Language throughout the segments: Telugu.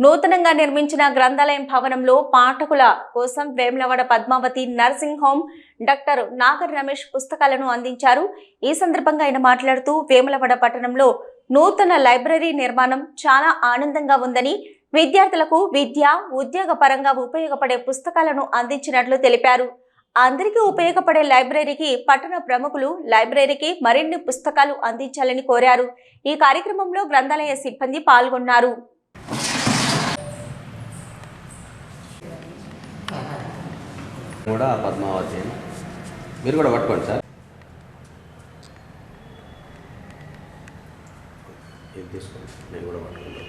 నూతనంగా నిర్మించిన గ్రంథాలయం భవనంలో పాఠకుల కోసం Vemulawada Padmavathi nursing home doctor Nagar Ramesh పుస్తకాలను అందించారు. ఈ సందర్భంగా ఆయన మాట్లాడుతూ వేములవాడ పట్టణంలో నూతన లైబ్రరీ నిర్మాణం చాలా ఆనందంగా ఉందని విద్యార్థులకు విద్య ఉద్యోగ పరంగా ఉపయోగపడే పుస్తకాలను అందించినట్లు తెలిపారు. అందరికీ ఉపయోగపడే లైబ్రరీకి పట్టణ ప్రముఖులు లైబ్రరీకి మరిన్ని పుస్తకాలు అందించాలని కోరారు. ఈ కార్యక్రమంలో గ్రంథాలయ సిబ్బంది పాల్గొన్నారు. కూడా పద్మావతి. మీరు కూడా పట్టుకోండి సార్. ఇది తీసుకోండి నేను కూడా పట్టుకుంటాను.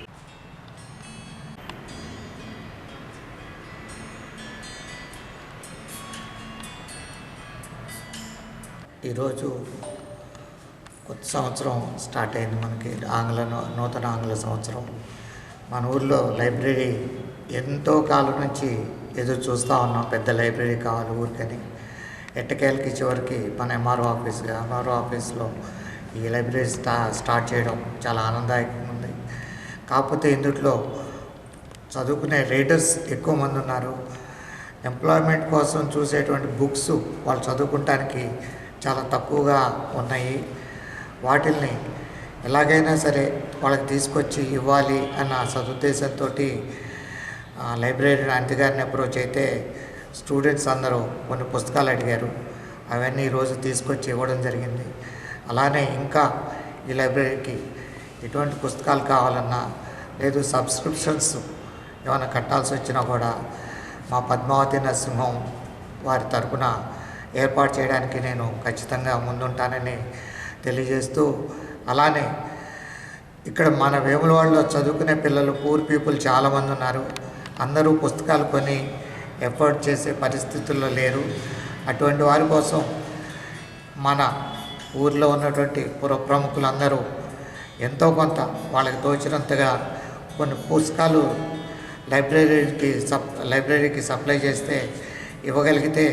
ఈరోజు కొత్త సంవత్సరం స్టార్ట్ అయింది మనకి. ఆంగ్ల నూతన ఆంగ్ల సంవత్సరం. మన ఊర్లో లైబ్రరీ ఎంతో కాలం నుంచి ఎదురు చూస్తూ ఉన్నాం. పెద్ద లైబ్రరీ కావాలి ఊరికని. ఎట్టకేళ్ళకి చివరికి మన ఎంఆర్ఓ ఆఫీస్ ఎంఆర్ఓ ఆఫీస్లో ఈ లైబ్రరీ స్టా స్టార్ట్ చేయడం చాలా ఆనందదాయకంగా ఉంది. కాకపోతే ఇందులో చదువుకునే రీడర్స్ ఎక్కువ మంది ఉన్నారు. ఎంప్లాయ్మెంట్ కోసం చూసేటువంటి బుక్స్ వాళ్ళు చదువుకుంటానికి చాలా తక్కువగా ఉన్నాయి. వాటిల్ని ఎలాగైనా సరే వాళ్ళకి తీసుకొచ్చి ఇవ్వాలి అన్న సదుద్దేశంతో లైబ్రరీ ఆంటీ గారిని అప్రోచ్ అయితే స్టూడెంట్స్ అందరూ కొన్ని పుస్తకాలు అడిగారు. అవన్నీ ఈరోజు తీసుకొచ్చి ఇవ్వడం జరిగింది. అలానే ఇంకా ఈ లైబ్రరీకి ఎటువంటి పుస్తకాలు కావాలన్నా లేదు సబ్స్క్రిప్షన్స్ ఏమైనా కట్టాల్సి వచ్చినా కూడా మా పద్మావతి నరసింహం వారి తరపున ఏర్పాటు చేయడానికి నేను ఖచ్చితంగా ముందుంటానని తెలియజేస్తూ అలానే ఇక్కడ మన వేములవాడలో చదువుకునే పిల్లలు పూర్ పీపుల్ చాలామంది ఉన్నారు. అందరూ పుస్తకాలు కొని ఎఫర్ట్ చేసే పరిస్థితుల్లో లేరు. అటువంటి వారి కోసం మన ఊర్లో ఉన్నటువంటి పుర ప్రముఖులందరూ ఎంతో కొంత వాళ్ళకి తోచినంతగా కొన్ని పుస్తకాలు లైబ్రరీకి సప్ లైబ్రరీకి సప్లై చేస్తే ఇవ్వగలిగితే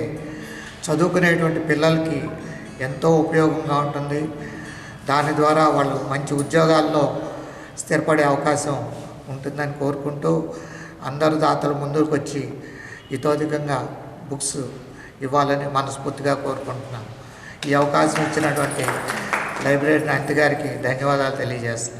చదువుకునేటువంటి పిల్లలకి ఎంతో ఉపయోగంగా ఉంటుంది. దాని ద్వారా వాళ్ళు మంచి ఉద్యోగాల్లో స్థిరపడే అవకాశం ఉంటుందని కోరుకుంటూ అందరు దాతలు ముందుకు వచ్చి ఇతోధికంగా బుక్స్ ఇవ్వాలని మనస్ఫూర్తిగా కోరుకుంటున్నాను. ఈ అవకాశం ఇచ్చినటువంటి లైబ్రరీ అంతి గారికి ధన్యవాదాలు తెలియజేస్తున్నాను.